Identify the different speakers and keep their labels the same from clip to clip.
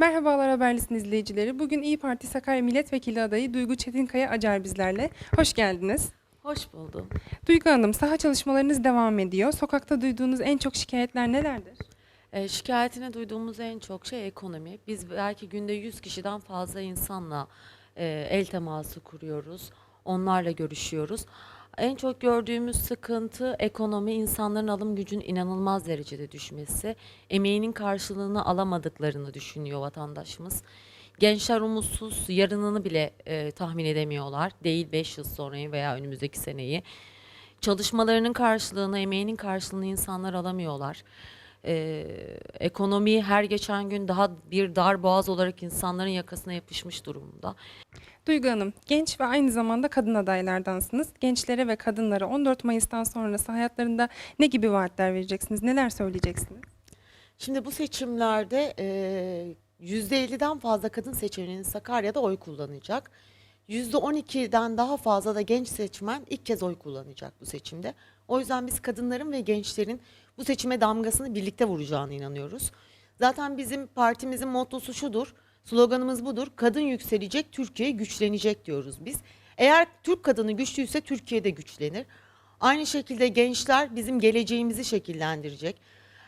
Speaker 1: Merhabalar Haberlisin izleyicileri. Bugün İyi Parti Sakarya Milletvekili adayı Duygu Çetinkaya Acar bizlerle. Hoş geldiniz.
Speaker 2: Hoş buldum.
Speaker 1: Duygu Hanım, saha çalışmalarınız devam ediyor. Sokakta duyduğunuz en çok şikayetler nelerdir?
Speaker 2: Ee, şikayetine duyduğumuz en çok şey ekonomi. Biz belki günde 100 kişiden fazla insanla e, el teması kuruyoruz. Onlarla görüşüyoruz. En çok gördüğümüz sıkıntı ekonomi, insanların alım gücünün inanılmaz derecede düşmesi. Emeğinin karşılığını alamadıklarını düşünüyor vatandaşımız. Gençler umutsuz, yarınını bile e, tahmin edemiyorlar. Değil 5 yıl sonrayı veya önümüzdeki seneyi. Çalışmalarının karşılığını, emeğinin karşılığını insanlar alamıyorlar. Ee, ekonomi her geçen gün daha bir dar boğaz olarak insanların yakasına yapışmış durumda.
Speaker 1: Duygu Hanım, genç ve aynı zamanda kadın adaylardansınız. Gençlere ve kadınlara 14 Mayıs'tan sonrası hayatlarında ne gibi vaatler vereceksiniz? Neler söyleyeceksiniz?
Speaker 2: Şimdi bu seçimlerde e, %50'den fazla kadın seçmenin Sakarya'da oy kullanacak. %12'den daha fazla da genç seçmen ilk kez oy kullanacak bu seçimde. O yüzden biz kadınların ve gençlerin bu seçime damgasını birlikte vuracağına inanıyoruz. Zaten bizim partimizin mottosu şudur, sloganımız budur. Kadın yükselecek, Türkiye güçlenecek diyoruz biz. Eğer Türk kadını güçlüyse Türkiye de güçlenir. Aynı şekilde gençler bizim geleceğimizi şekillendirecek.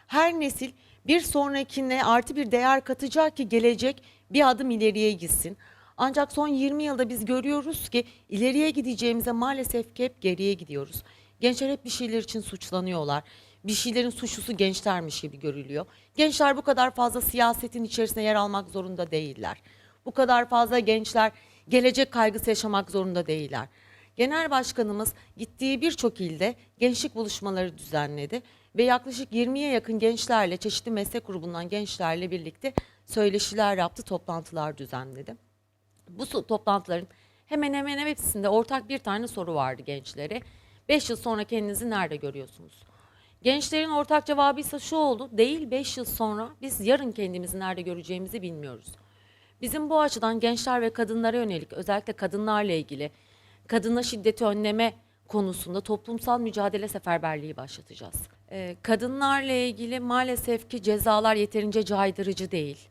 Speaker 2: Her nesil bir sonrakine artı bir değer katacak ki gelecek bir adım ileriye gitsin. Ancak son 20 yılda biz görüyoruz ki ileriye gideceğimize maalesef hep geriye gidiyoruz. Gençler hep bir şeyler için suçlanıyorlar. Bir şeylerin suçlusu gençlermiş gibi görülüyor. Gençler bu kadar fazla siyasetin içerisine yer almak zorunda değiller. Bu kadar fazla gençler gelecek kaygısı yaşamak zorunda değiller. Genel Başkanımız gittiği birçok ilde gençlik buluşmaları düzenledi ve yaklaşık 20'ye yakın gençlerle, çeşitli meslek grubundan gençlerle birlikte söyleşiler yaptı, toplantılar düzenledi. Bu toplantıların hemen hemen hepsinde ortak bir tane soru vardı gençlere. 5 yıl sonra kendinizi nerede görüyorsunuz? Gençlerin ortak cevabı ise şu oldu. Değil 5 yıl sonra biz yarın kendimizi nerede göreceğimizi bilmiyoruz. Bizim bu açıdan gençler ve kadınlara yönelik özellikle kadınlarla ilgili kadına şiddeti önleme konusunda toplumsal mücadele seferberliği başlatacağız. Ee, kadınlarla ilgili maalesef ki cezalar yeterince caydırıcı değil.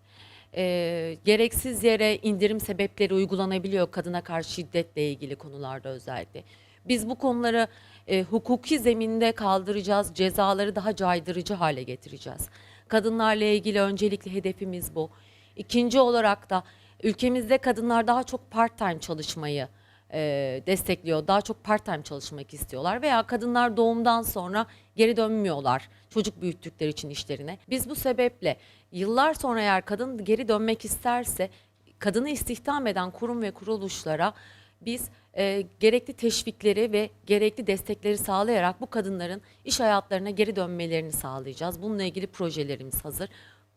Speaker 2: Ee, gereksiz yere indirim sebepleri uygulanabiliyor kadına karşı şiddetle ilgili konularda özellikle. Biz bu konuları e, hukuki zeminde kaldıracağız, cezaları daha caydırıcı hale getireceğiz. Kadınlarla ilgili öncelikli hedefimiz bu. İkinci olarak da ülkemizde kadınlar daha çok part-time çalışmayı e, destekliyor. Daha çok part-time çalışmak istiyorlar veya kadınlar doğumdan sonra geri dönmüyorlar çocuk büyüttükleri için işlerine. Biz bu sebeple yıllar sonra eğer kadın geri dönmek isterse kadını istihdam eden kurum ve kuruluşlara biz e, gerekli teşvikleri ve gerekli destekleri sağlayarak bu kadınların iş hayatlarına geri dönmelerini sağlayacağız. Bununla ilgili projelerimiz hazır.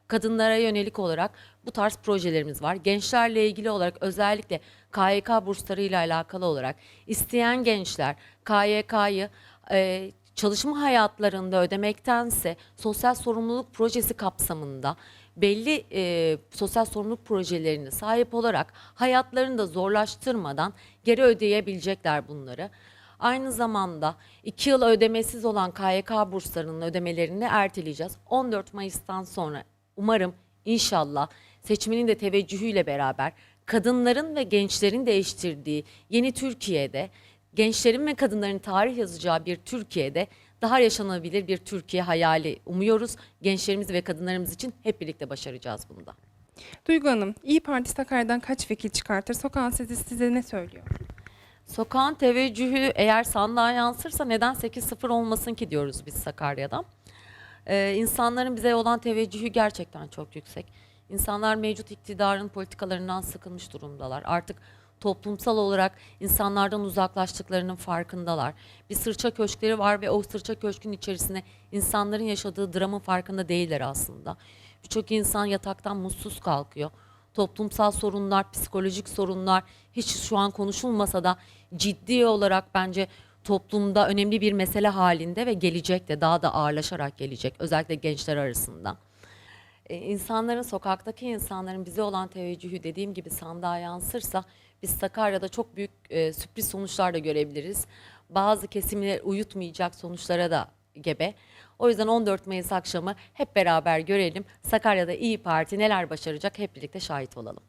Speaker 2: Kadınlara yönelik olarak bu tarz projelerimiz var. Gençlerle ilgili olarak özellikle KYK burslarıyla alakalı olarak isteyen gençler KYK'yı e, çalışma hayatlarında ödemektense sosyal sorumluluk projesi kapsamında belli e, sosyal sorumluluk projelerini sahip olarak hayatlarını da zorlaştırmadan geri ödeyebilecekler bunları. Aynı zamanda 2 yıl ödemesiz olan KYK burslarının ödemelerini erteleyeceğiz. 14 Mayıs'tan sonra umarım inşallah seçmenin de teveccühüyle beraber kadınların ve gençlerin değiştirdiği yeni Türkiye'de gençlerin ve kadınların tarih yazacağı bir Türkiye'de daha yaşanabilir bir Türkiye hayali umuyoruz. Gençlerimiz ve kadınlarımız için hep birlikte başaracağız bunu da.
Speaker 1: Duygu Hanım, İyi Parti Sakarya'dan kaç vekil çıkartır? Sokağın sesi size ne söylüyor?
Speaker 2: Sokağın teveccühü eğer sandığa yansırsa neden 8-0 olmasın ki diyoruz biz Sakarya'da. Ee, insanların bize olan teveccühü gerçekten çok yüksek. İnsanlar mevcut iktidarın politikalarından sıkılmış durumdalar. Artık toplumsal olarak insanlardan uzaklaştıklarının farkındalar. Bir sırça köşkleri var ve o sırça köşkün içerisine insanların yaşadığı dramın farkında değiller aslında. Birçok insan yataktan mutsuz kalkıyor. Toplumsal sorunlar, psikolojik sorunlar hiç şu an konuşulmasa da ciddi olarak bence toplumda önemli bir mesele halinde ve gelecek de daha da ağırlaşarak gelecek özellikle gençler arasında. E, insanların sokaktaki insanların bize olan teveccühü dediğim gibi sandığa yansırsa biz Sakarya'da çok büyük e, sürpriz sonuçlar da görebiliriz. Bazı kesimler uyutmayacak sonuçlara da gebe. O yüzden 14 Mayıs akşamı hep beraber görelim. Sakarya'da İyi Parti neler başaracak hep birlikte şahit olalım.